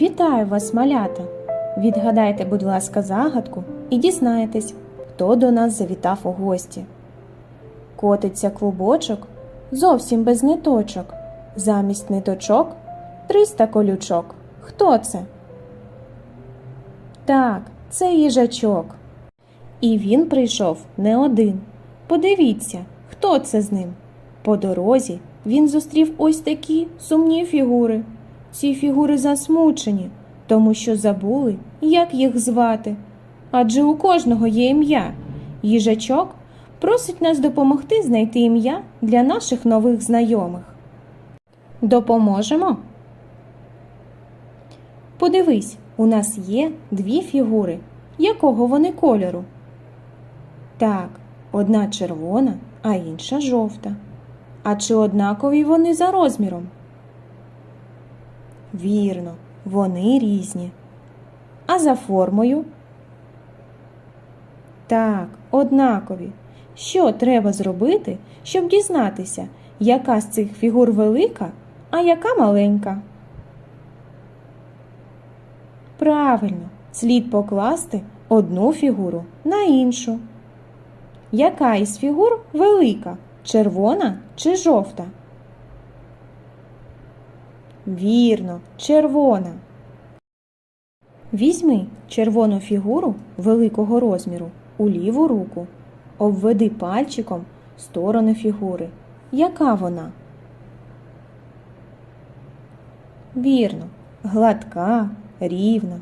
Вітаю вас, малята! Відгадайте, будь ласка, загадку і дізнаєтесь, хто до нас завітав у гості. Котиться клубочок зовсім без ниточок. Замість ниточок триста колючок. Хто це? Так, це їжачок. І він прийшов не один. Подивіться, хто це з ним. По дорозі він зустрів ось такі сумні фігури. Ці фігури засмучені, тому що забули, як їх звати. Адже у кожного є ім'я. Їжачок просить нас допомогти знайти ім'я для наших нових знайомих. Допоможемо? Подивись, у нас є дві фігури. Якого вони кольору? Так, одна червона, а інша жовта. А чи однакові вони за розміром? Вірно, вони різні. А за формою? Так, однакові. Що треба зробити, щоб дізнатися, яка з цих фігур велика, а яка маленька? Правильно, слід покласти одну фігуру на іншу. Яка із фігур велика? Червона чи жовта? Вірно, червона. Візьми червону фігуру великого розміру у ліву руку. Обведи пальчиком сторони фігури. Яка вона? Вірно, гладка, рівна.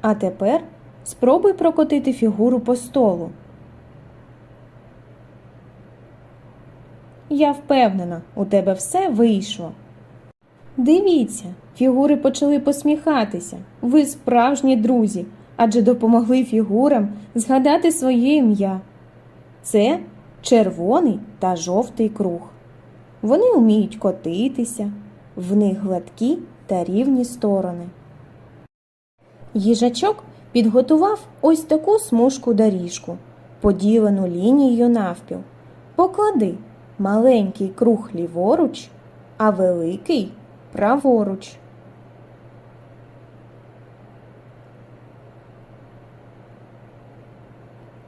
А тепер спробуй прокотити фігуру по столу. Я впевнена, у тебе все вийшло. Дивіться, фігури почали посміхатися. Ви справжні друзі, адже допомогли фігурам згадати своє ім'я. Це червоний та жовтий круг. Вони вміють котитися, в них гладкі та рівні сторони. Їжачок підготував ось таку смужку доріжку, поділену лінією навпіл. Поклади маленький круг ліворуч, а великий праворуч.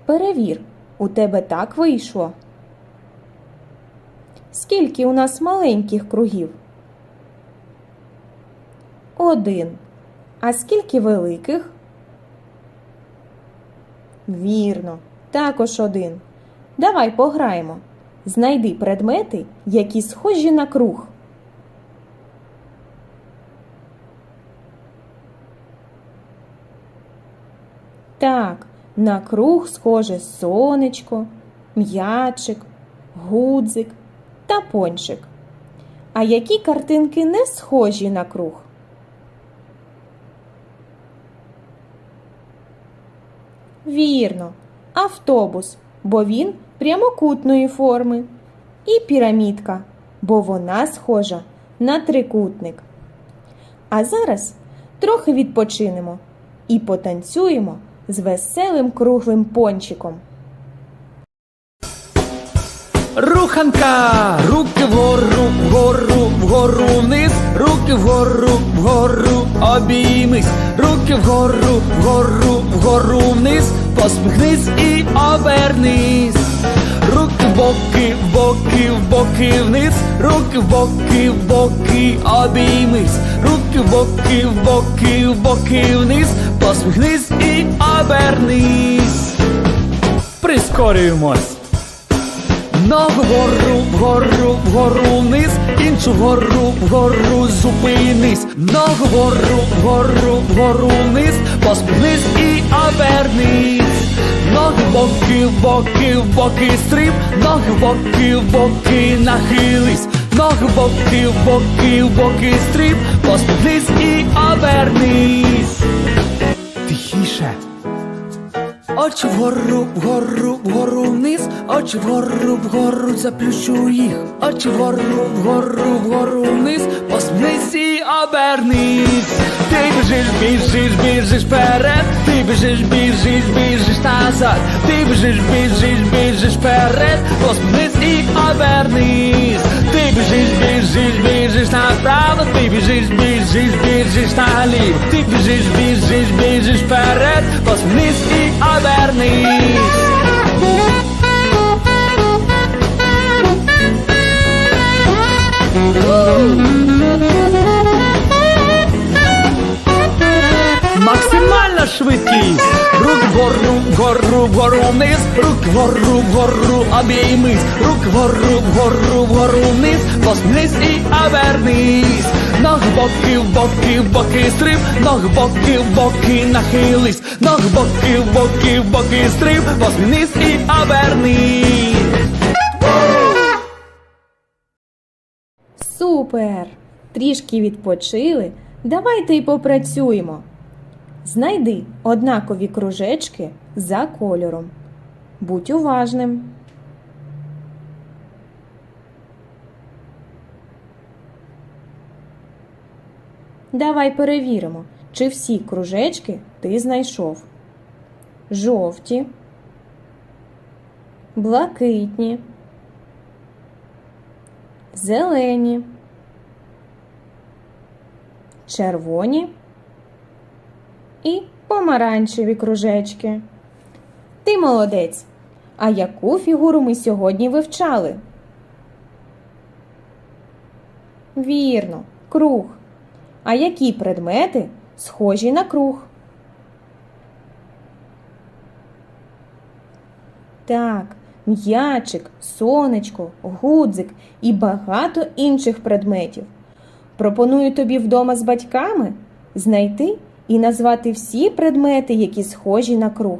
Перевір, у тебе так вийшло. Скільки у нас маленьких кругів? Один. А скільки великих? Вірно, також один. Давай пограємо. Знайди предмети, які схожі на круг. Так, на круг схоже сонечко, м'ячик, гудзик та пончик. А які картинки не схожі на круг? Вірно, автобус, бо він прямокутної форми. І пірамідка, бо вона схожа на трикутник. А зараз трохи відпочинемо і потанцюємо з веселим круглим пончиком. Руханка, руки вгору, вгору, вгору вниз, руки вгору, вгору, обіймись, руки вгору, вгору, вгору вниз, посміхнись і обернись. Руки в боки, в боки, в боки вниз, руки в боки, в боки, обіймись, руки в боки, в боки, в боки вниз, посміхнись і обернись. Прискорюємось. Ногу вгору, вгору, вгору вниз, іншу вгору, вгору зупинись, ногу вгору, вгору, вгору вниз, посміхнись і обернись. Ноги боки, боки, боки стрім, ноги боки, боки нахились, ноги боки, боки, боки стрім, посміхнись і обернись. Очі вгору, вгору, вгору вниз, очі вгору, вгору, заплющу їх, очі вгору, вгору, вгору вниз, посміхнись і обернись. Ти біжиш, біжиш, біжиш вперед, ти біжиш, біжиш, біжиш назад, ти біжиш, біжиш, біжиш вперед, посміхнись і обернись. Ти біжиш, біжиш, біжиш направо, ти біжиш, біжиш, біжиш наліво, ти біжиш, біжиш, біжиш вперед, швидкість. Рук вгору, вгору, вгору вниз. Рук вгору, вгору, обіймись Рук вгору, вгору, вгору вниз. Посміхнись і обернись. Ног боки, боки, боки стриб. Ног боки, боки нахились. Ног боки, боки, боки стриб. Посміхнись і обернись. Супер! Трішки відпочили. Давайте й попрацюємо. Знайди однакові кружечки за кольором. Будь уважним. Давай перевіримо, чи всі кружечки ти знайшов. Жовті, блакитні, зелені, червоні і помаранчеві кружечки. Ти молодець. А яку фігуру ми сьогодні вивчали? Вірно, круг. А які предмети схожі на круг? Так, м'ячик, сонечко, гудзик і багато інших предметів. Пропоную тобі вдома з батьками знайти і назвати всі предмети, які схожі на круг.